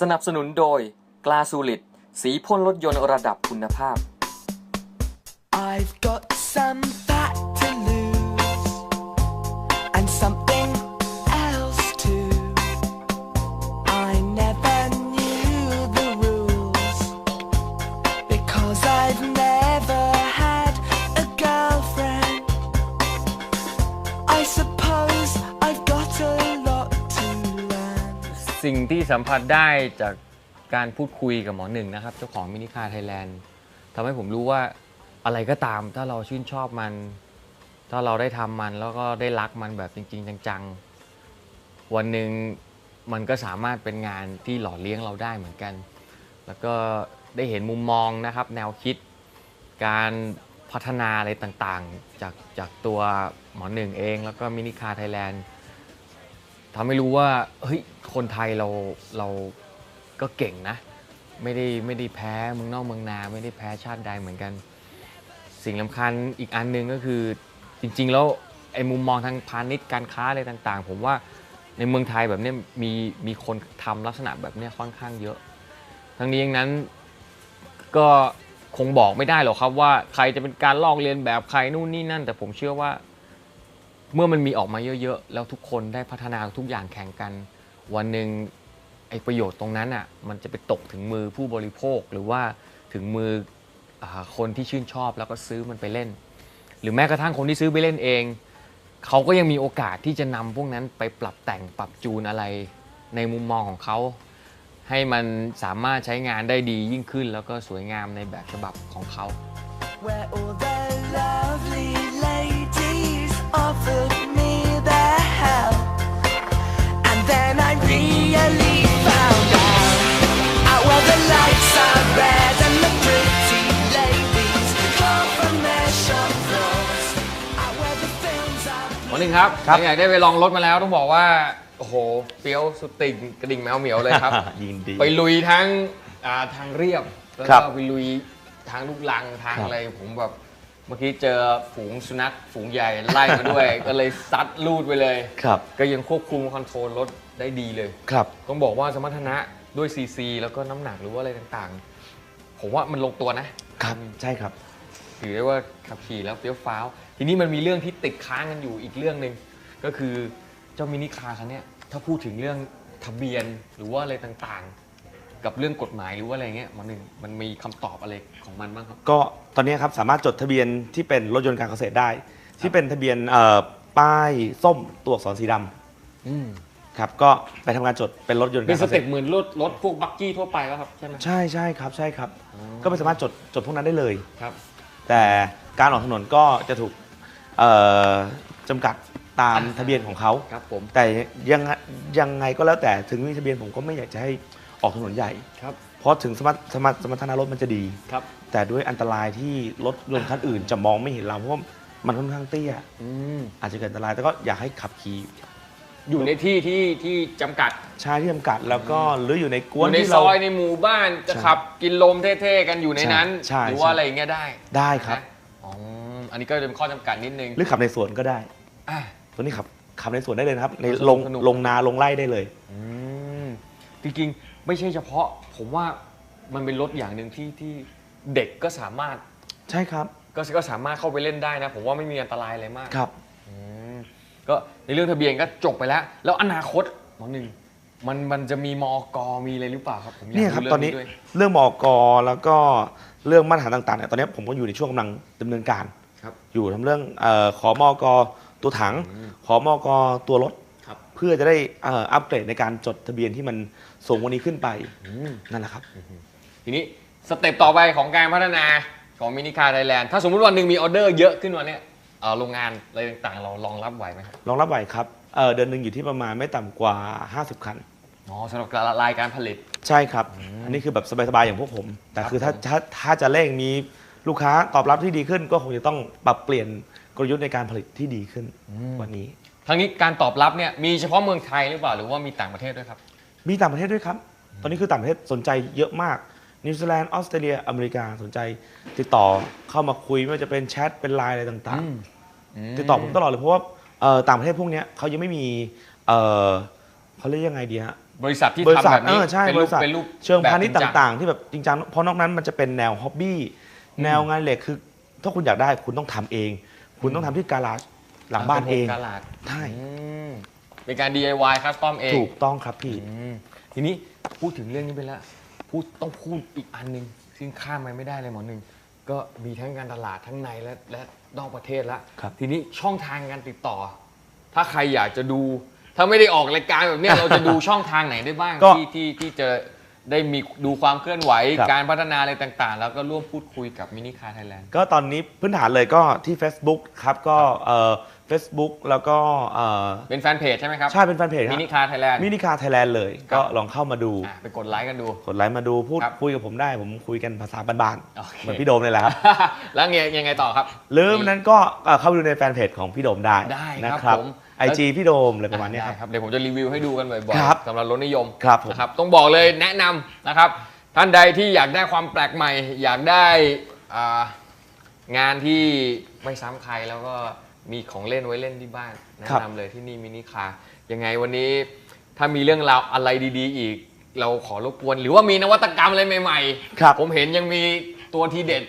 สนับสนุนโดย กลาสูลิดสีพ่นรถยนต์ระดับคุณภาพ I've got some ่สัมผัสได้จากการพูดคุยกับหมอหนึ่งนะครับ เจ้าของมินิคาไทยแลนด์ทำให้ผมรู้ว่าอะไรก็ตามถ้าเราชื่นชอบมัน ถ้าเราได้ทำมันแล้วก็ได้รักมันแบบจริง ๆ จังๆ วันหนึ่งมันก็สามารถเป็นงานที่หล่อเลี้ยงเราได้เหมือนกัน แล้วก็ได้เห็นมุมมองนะครับ แนวคิดการพัฒนาอะไรต่างๆ จากจากตัวหมอหนึ่งเอง แล้วก็มินิคาไทยแลนด์ ทำให้รู้ว่าเฮ้ยคนไทยเราเราก็เก่งนะ ไม่ได้ไม่ได้แพ้เมืองนอกเมืองนา ไม่ได้แพ้ชาติใดเหมือนกัน สิ่งสำคัญอีกอันหนึ่งก็คือจริง ๆ แล้วไอ้มุมมองทางพาณิชย์การค้าอะไรต่าง ๆ ผมว่าในเมืองไทยแบบนี้มีมีคนทำลักษณะแบบนี้ค่อนข้างเยอะ ทั้งนี้อย่างนั้นก็คงบอกไม่ได้หรอกครับว่าใครจะเป็นการลอกเลียนแบบใครนู่นนี่นั่น แต่ผมเชื่อว่า เมื่อมันมีออกมาเยอะๆ แล้วทุกคนได้พัฒนาทุกอย่างแข่งกัน วันหนึ่งไอ้ประโยชน์ตรงนั้นอะมันจะไปตกถึงมือผู้บริโภคหรือว่าถึงมืออคนที่ชื่นชอบแล้วก็ซื้อมันไปเล่น หรือแม้กระทั่งคนที่ซื้อไปเล่นเอง เขาก็ยังมีโอกาสที่จะนำพวกนั้นไปปรับแต่งปรับจูนอะไรในมุมมองของเขา ให้มันสามารถใช้งานได้ดียิ่งขึ้น แล้วก็สวยงามในแบบฉบับของเขา where all the lovely หมอหนึ่งครับครับ หลังจากได้ไปลองรถมาแล้วต้องบอกว่า โอ้โหเปรี้ยวสุดติ่งกระดิ่งแมวเหมียวเลยครับ ยินดี ไปลุยทั้งอ่าทางเรียบ แล้วครัก็บไปลุยทางลูกลังทางครับ อะไรผมแบบ เมื่อกี้เจอฝูงสุนัขฝูงใหญ่ไล่มาด้วย ก็เลยซัดลูดไปเลย ครับ ก็ยังควบคุมคอนโทรลรถได้ดีเลย ครับ ต้องบอกว่าสมรรถนะด้วยซีซีแล้วก็น้ำหนักหรือว่าอะไรต่างๆ ผมว่ามันลงตัวนะ ครับ ใช่ครับ ถือได้ว่าขับขี่แล้วเฟี้ยวฟ้าว ทีนี้มันมีเรื่องที่ติดค้างกันอยู่อีกเรื่องหนึ่งก็คือเจ้ามินิคาร์คันเนี้ยถ้าพูดถึงเรื่องทะเบียนหรือว่าอะไรต่างๆ กับเรื่องกฎหมายหรือว่าอะไรเงี้ยมันหนึ่งมันมีคำตอบอะไรของมันบ้างครับ ก็ตอนนี้ครับสามารถจดทะเบียนที่เป็นรถยนต์การเกษตรได้ ที่เป็นทะเบียนเอ่อป้ายส้มตัวอักษรสีดอืมำครับก็ไปทำการจดเป็นรถยนต์เป็กานรสเกษเต็ตปรเหมือนรถรถพวกบักกี้ทั่วไปแล้วครับใช่ไหมใช่ใช่ครับใช่ครับ ก็ไม่สามารถจดจดพวกนั้นได้เลย ครับ แต่การออกถนนก็จะถูกเอ่อจำกัดตามทะเบียนของเขา ครับผม แต่ยังไงยังไงก็แล้วแต่ถึงมีทะเบียนผมก็ไม่อยากจะให้ ออกถนนใหญ่ ครับ เพราะถึงสมรรถสมรรถสมรรถนะรถมันจะดี ครับ แต่ด้วยอันตรายที่รถยนต์คันอื่นจะมองไม่เห็นเราเพราะว่ามันค่อนข้างเตี้ย อืม อาจจะเกิดอันตรายแต่ก็อยากให้ขับขี่อยู่ในที่ที่ที่จำกัดชายที่จำกัดแล้วก็หรืออยู่ในกอวนยู่ในที่ซเรา อยในหมู่บ้านจะใช่ขับกินลมเท่ๆกันอยู่ในนั้นใช่หรือว่าใช่ อะไรอย่างเงี้ยได้ได้ครับ นะอ๋ออันนี้ก็เป็นข้อจำกัดนิดนึงหรือขับในสวนก็ได้ อะ ตัวนี้ขับขับในสวนได้เลยนะครับ ในสนุกลงสนุก ลงนาลงไร่ได้เลย อืมจริงๆ ไม่ใช่เฉพาะ ผมว่ามันเป็นรถอย่างหนึ่งที่ที่เด็กก็สามารถใช่ครับ ก็ก็สามารถเข้าไปเล่นได้นะ ผมว่าไม่มีอันตรายอะไรมากครับอืมก็ในเรื่องทะเบียนก็จบไปแล้ว แล้วอนาคตหมอหนึ่งมันมันจะมีมอกมีอะไรหรือเปล่าครับผมอยากเนี่ยครับรู้ตอนนี้เรื่องด้วยเรื่องมอกแล้วก็เรื่องมาตรฐานต่างๆเนี่ยตอนนี้ผมก็อยู่ในช่วงกำลังดำเนินการ ครับ อยู่ทำเรื่องเออขอมอกตัวถัง อืมขอมอกตัวรถ ครับ เพื่อจะได้เอ่ออัปเกรดในการจดทะเบียนที่มัน สูงกว่านี้ขึ้นไปอืมนั่นแหละครับ ทีนี้สเต็ปต่อไปของการพัฒนาของมินิคาร์ไทยแลนด์ถ้าสมมุติวันหนึ่งมีออเดอร์เยอะขึ้นวันเนี้ยเอ่อโรงงานอะไรต่างๆ เรารองรับไหวไหมครับรองรับไหวครับเอ่อเดือนหนึ่งอยู่ที่ประมาณไม่ต่ำกว่า 50 คัน อ๋อสำหรับรายการผลิต ใช่ครับ อันนี้คือแบบสบายๆอย่างพวกผม แต่คือถ้าผมถ้าถ้าจะเร่งมีลูกค้าตอบรับที่ดีขึ้น ก็คงจะต้องปรับเปลี่ยนกลยุทธ์ในการผลิตที่ดีขึ้นกว่านี้ ทั้งนี้การตอบรับเนี่ยมีเฉพาะเมืองไทยหรือเปล่าหรือว่ามีต่างประเทศด้วยครับ มีต่างประเทศด้วยครับ ตอนนี้คือต่างประเทศสนใจเยอะมาก นิวซีแลนด์ ออสเตรเลีย อเมริกาสนใจ ติดต่อเข้ามาคุยไม่ว่าจะเป็นแชท เป็นไลน์อะไรต่างๆ ติดต่อผมตลอดเลย เพราะว่าเอ่อต่างประเทศพวกเนี้ยเขายังไม่มีเอ่อเขาเรียกยังไงดีฮะ บริษัทที่บริทำษัแบทบเอนี้อใช่เป็นบรูปริษัทเป็นรูปเชิงพาณิชย์แบบจริงต่างๆ ที่แบบจริงจังเพราะนอกนั้นมันจะเป็นแนวฮ็อบบี้แนวงานเหล็กคือถ้าคุณอยากได้คุณต้องทำเอง คุณต้องทำที่การาจหลังบ้านเองป็โฮมกาลาดใช่ อืม เป็นการ DIY คัสตอมเองถูกต้องครับพี่ อืมทีนี้พูดถึงเรื่องนี้ไปแล้วพูดต้องพูดอีกอันหนึ่งซึ่งข้ามไปไม่ได้เลยหมอหนึ่งก็มีทั้งการตลาดทั้งในและและนอกประเทศแล้วครับ ทีนี้ช่องทางการติดต่อ ถ้าใครอยากจะดู ถ้าไม่ได้ออกรายการแบบเนี้ย เราจะดูช่องทางไหนได้บ้างก็ที่ที่ที่จะได้มีดูความเคลื่อนไหวครับ การพัฒนาอะไรต่างๆ แล้วก็ร่วมพูดคุยกับมินิคาไทยแลนด์ ก็ตอนนี้พื้นฐานเลยก็ที่ Facebook ครับก็เอ่อ Facebook แล้วก็เอ่อเป็นแฟนเพจใช่ไหมครับ ใช่เป็นแฟนเพจคมิรับนิคาไทยแลนด์ มินิคาไทยแลนด์เลย ครับ ก็ลองเข้ามาดู อะไปกดไลค์กันดู กดไลค์มาดูพูดครับคุยกับผมได้ผมคุยกันภาษาบ้านโอเคๆเหมือนพี่โดมเลยแหละครับ แล้วไงยังไงต่อครับ หรือวันนั้นก็เอ่อเข้าไปดูในแฟนเพจของพี่โดมได้ได้นะครับผม ไอจีพี่โดมอะไรประมาณเนี้ยได้ครับครับเดี๋ยวผมจะรีวิวให้ดูกันบ่อยครับๆสำหรับรถนิยมครับผม นะครับ ต้องบอกเลยแนะนำนะครับ ท่านใดที่อยากได้ความแปลกใหม่ อยากได้อ่างานที่ไม่ซ้ำใครแล้วก็ มีของเล่นไว้เล่นที่บ้านแนะครับ นำเลยที่นี่มินิคาร์ยังไงวันนี้ถ้ามีเรื่องราวอะไรดี ๆ อีก เราขอรบกวน หรือว่ามีนวัตกรรมอะไรใหม่ๆครับ ผมเห็นยังมีตัวทีเด็ด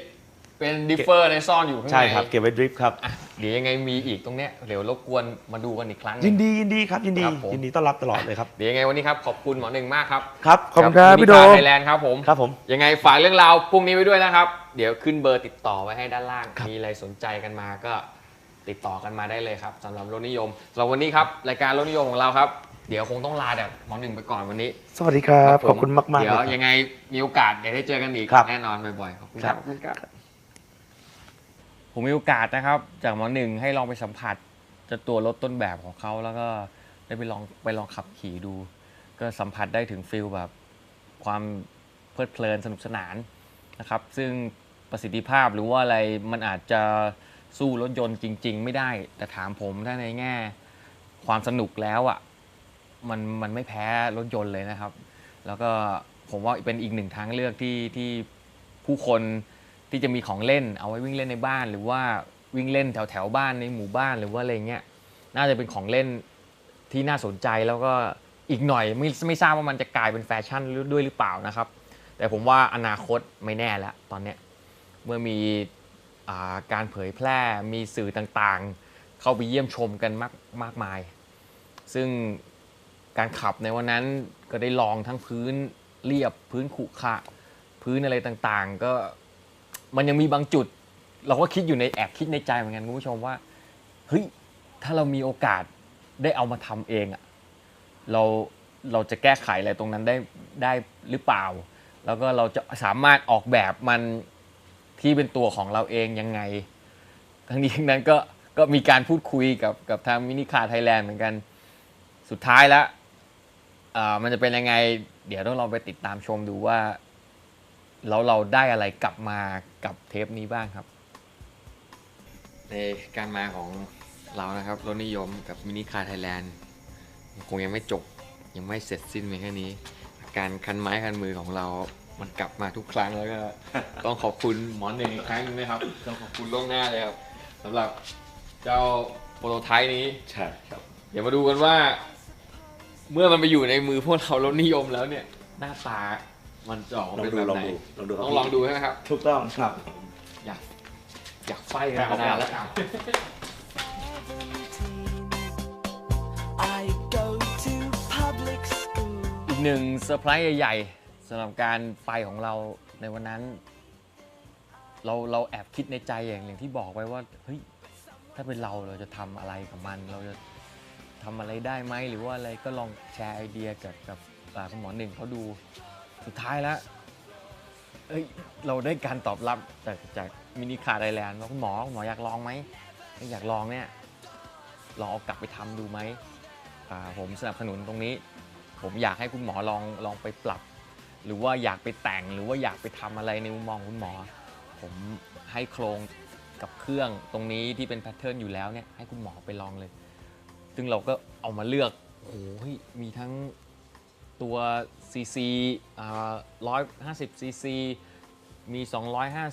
เป็นดิฟเฟอร์ในซ่อนอยู่ข้างในใช่ครับ เก็บไว้ดริฟต์ครับ อะเดี๋ยวยังไงมีอีกตรงเนี้ยเดี๋ยวรบกวนมาดูกันอีกครั้งหนึ่งยินดียินดีครับยินดีครับผม ยินดีต้อนรับตลอดเลยครับเดี๋ยวยังไงวันนี้ครับขอบคุณหมอหนึ่งมากครับครับขอบคุณครับพี่โดมไทยแลนด์ครับผม ครับผม ยังไงฝากเรื่องราวพรุ่งนี้ไว้ด้วยนะครับ เดี๋ยวขึ้นเบอร์ติดต่อไว้ให้ด้านล่างครับมีอะไรสนใจกันมาก็ ติดต่อกันมาได้เลยครับสำหรับรถนิยมสำหรับวันนี้ครับรายการรถนิยมของเราครับเดี๋ยวคงต้องลาแต่หมอหนึ่งไปก่อนวันนี้ สวัสดีครับผมขอบคุณมากๆเดี๋ยวเลยครับยังไงมีโอกาสเดี๋ยวได้เจอกันอีกครับแน่นอนบ่อยๆขอบคุณครับผมมีโอกาสนะครับ จากหมอหนึ่งให้ลองไปสัมผัสจะตัวรถต้นแบบของเขาแล้วก็ได้ไปลองไปลองขับขี่ดู ก็สัมผัสได้ถึงฟิลแบบความเพลิดเพลินสนุกสนานนะครับ ซึ่งประสิทธิภาพหรือว่าอะไรมันอาจจะ สู้รถยนต์จริง ๆ ไม่ได้ แต่ถามผมถ้าในแง่ ความสนุกแล้วอะมันมันไม่แพ้รถยนต์เลยนะครับ แล้วก็ผมว่าเป็นอีกหนึ่งทางเลือกที่ที่ผู้คนที่จะมีของเล่น เอาไว้วิ่งเล่นในบ้าน หรือว่าวิ่งเล่นแถวแถวบ้านในหมู่บ้านหรือว่าอะไรเงี้ยน่าจะเป็นของเล่นที่น่าสนใจแล้วก็อีกหน่อยไม่ไม่ทราบว่ามันจะกลายเป็นแฟชั่นด้วยหรือเปล่านะครับ แต่ผมว่าอนาคตไม่แน่แล้วตอนเนี้ยเมื่อมี การเผยแพร่มีสื่อต่างๆ เข้าไปเยี่ยมชมกันมากมากมาย ซึ่งการขับในวันนั้นก็ได้ลองทั้งพื้นเรียบพื้นขรุขระพื้นอะไรต่างๆ ก็มันยังมีบางจุด เราก็คิดอยู่ในแอบคิดในใจเหมือนกันคุณผู้ชมว่าเฮ้ยถ้าเรามีโอกาสได้เอามาทำเองอะเราเราจะแก้ไขอะไรตรงนั้นได้ได้หรือเปล่า แล้วก็เราจะสามารถออกแบบมัน ที่เป็นตัวของเราเองยังไง ทั้งนี้ทั้งนั้นก็ก็มีการพูดคุยกับกับทางมินิคาไทยแลนด์เหมือนกันสุดท้ายแล้วอ่ามันจะเป็นยังไง เดี๋ยวต้องลองไปติดตามชมดูว่าแล้วเราได้อะไรกลับมากับเทปนี้บ้างครับ ในการมาของเรานะครับรถนิยมกับมินิคาไทยแลนด์คงยังไม่จบยังไม่เสร็จสิ้นเพียงแค่นี้ การคันไม้คันมือของเรา มันกลับมาทุกครั้งแล้วก็ต้องขอบคุณหมอหนึ่งอีกครั้งหนึงนะครับ ต้องขอบคุณล่วงหน้าเลยครับสำหรับเจ้าโปรโตไทป์นี้ ใช่ครับ เดี๋ยวมาดูกันว่า เมื่อมันไปอยู่ในมือพวกเรารถนิยมแล้วเนี่ย หน้าตามันจะออกมาเป็นแบบไหนลองดูต้องลองดูใช่ไหมครับ ถูกต้องครับ อยากอยากไฟกันมานานแล้ว I go to public school. อีกหนึ่งเซอร์ไพรส์ใหญ่ๆ สำหรับการไปของเราในวันนั้น เราเราแอบคิดในใจอย่างอย่างที่บอกไว้ว่าเฮ้ยถ้าเป็นเราเราจะทำอะไรกับมัน เราจะทำอะไรได้ไหมหรือว่าอะไรก็ลองแชร์ไอเดียกับกับอ่าคุณหมอหนึ่งเขาดูสุดท้ายแล้ว เอ้ยเราได้การตอบรับจากจากมินิคาร์ไทยแลนด์ว่าคุณหมอคุณหมออยากลองไหมถ้าอยากลองเนี่ยลองเอากลับไปทำดูไหมอ่าผมสนับสนุนตรงนี้ ผมอยากให้คุณหมอลองลองไปปรับ หรือว่าอยากไปแต่งหรือว่าอยากไปทำอะไรในมุมมองคุณหมอ ผมให้โครงกับเครื่องตรงนี้ที่เป็นแพทเทิร์นอยู่แล้วเนี่ยให้คุณหมอไปลองเลย ซึ่งเราก็เอามาเลือกโอ้โหมีทั้งตัว CC ร้อยห้าสิบ CC มี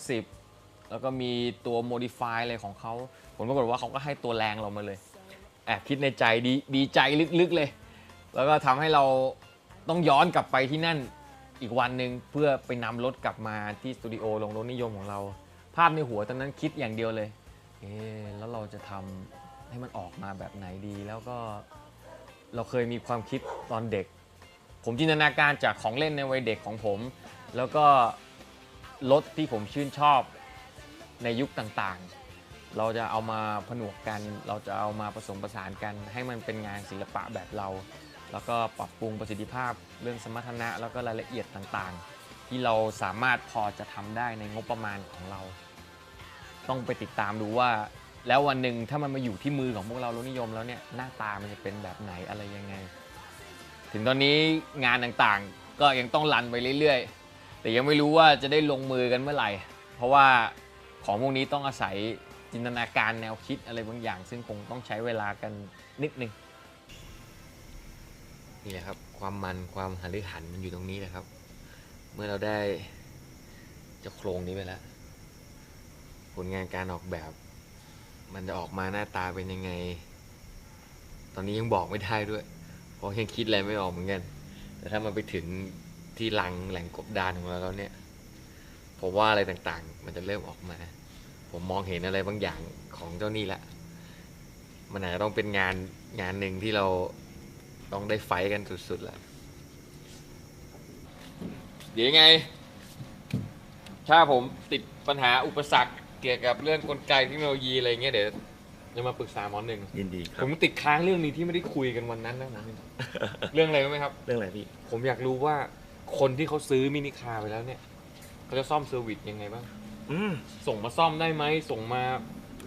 250 แล้วก็มีตัว modify อะไรของเขาผลปรากฏว่าเขาก็ให้ตัวแรงเรามาเลย แอบคิดในใจดีดีใจลึกๆเลย แล้วก็ทำให้เราต้องย้อนกลับไปที่นั่น อีกวันหนึ่งเพื่อไปนำรถกลับมาที่สตูดิโอลงรถนิยมของเรา ภาพในหัวตอนนั้นคิดอย่างเดียวเลย เอ๊ะแล้วเราจะทำให้มันออกมาแบบไหนดี แล้วก็เราเคยมีความคิดตอนเด็ก ผมจินตนาการจากของเล่นในวัยเด็กของผม แล้วก็รถที่ผมชื่นชอบในยุคต่างๆ เราจะเอามาผนวกกัน เราจะเอามาผสมผสานกัน ให้มันเป็นงานศิลปะแบบเรา แล้วก็ปรับปรุงประสิทธิภาพเรื่องสมรรถนะ แล้วก็รายละเอียดต่างๆ ที่เราสามารถพอจะทำได้ในงบประมาณของเรา ต้องไปติดตามดูว่า แล้ววันหนึ่งถ้ามันมาอยู่ที่มือของพวกเรารนิยมแล้วเนี่ยหน้าตามันจะเป็นแบบไหนอะไรยังไง ถึงตอนนี้งานต่างๆ ก็ยังต้องรันไปเรื่อยๆ แต่ยังไม่รู้ว่าจะได้ลงมือกันเมื่อไหร่ เพราะว่าของพวกนี้ต้องอาศัยจินตนาการแนวคิดอะไรบางอย่าง ซึ่งคงต้องใช้เวลากันนิดนึง นี่แหละครับ ความมันความหันหรือหันมันอยู่ตรงนี้แหละครับ เมื่อเราได้จ้าโครงนี้ไปแล้ว ผลงานการออกแบบ มันจะออกมาหน้าตาเป็นยังไง ตอนนี้ยังบอกไม่ได้ด้วย เพราะยังคิดอะไรไม่ออกเหมือนกัน แต่ถ้ามันไปถึงที่ลังแหล่งกบดานของเราแล้วเนี่ยผมว่าอะไรต่างๆ มันจะเริ่มออกมา ผมมองเห็นอะไรบางอย่างของเจ้านี่ละ มันอาจจะต้องเป็นงานงานหนึ่งที่เรา ต้องได้ไฟท์กันสุดๆแหละเดี๋ยวยังไง ถ้าผมติดปัญหาอุปสรรคเกี่ยวกับเรื่องกลไกเทคโนโลยีอะไรเงี้ยเดี๋ยวจะมาปรึกษาหมอหนึ่ง ยินดีครัผบ มติดค้างเรื่องนี้ที่ไม่ได้คุยกันวันนั้นนะหมอหนึ่งเรื่องอะไรรู้ไหมครับ เรื่องอะไรพี่ ผมอยากรู้ว่าคนที่เขาซื้อมินิคาร์ไปแล้วเนี่ยเขาจะซ่อมเซอร์วิสยังไงบ้าง อืม ส่งมาซ่อมได้ไหม ส่งมา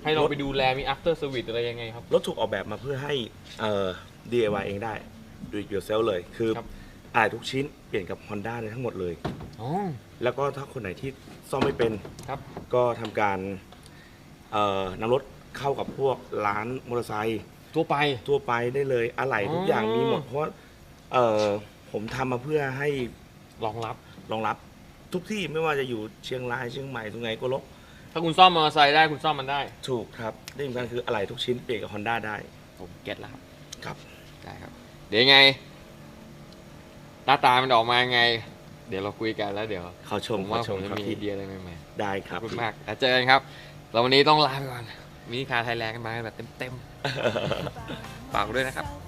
ให้เราไปดูแลมี after service อะไรยังไงครับ รถถูกออกแบบมาเพื่อให้เอ่อ DIY เองได้ do it yourself เลย คือครับอะไรทุกชิ้นเปลี่ยนกับ Honda เลยทั้งหมดเลย อ๋อแล้วก็ถ้าคนไหนที่ซ่อมไม่เป็น ครับก็ทำการเอ่อนำรถเข้ากับพวกร้านมอเตอร์ไซค์ทั่วไป ทั่วไปได้เลยอะไหล่ทุกอย่างอ๋อมีหมดเพราะว่าเอ่อผมทำมาเพื่อให้รองรับ รองรับทุกที่ไม่ว่าจะอยู่เชียงรายเชียงใหม่ตรงไหนก็ลบถ้าคุณซ่อมมอเตอร์ไซค์ได้คุณซ่อมมันได้ถูกครับที่สำคัญคืออะไหล่ทุกชิ้นเปลี่ยนกับ Honda ได้ผมเก็ตแล้วครับครับ ได้ครับ เดี๋ยวยังไง หน้าตามันออกมายังไง เดี๋ยวเราคุยกันแล้วเดี๋ยวเขาชผมมว่าเขาชผมมจะครับมีไอพี่เดียอะไรใหม่ๆได้คขรัอบบคุณมากแล้วเจอกันครับ เราวันนี้ต้องลาไปก่อนมินิคาร์ไทยแลนด์กันมากันแบบเต็มๆ ฝากด้วยนะครับ Myself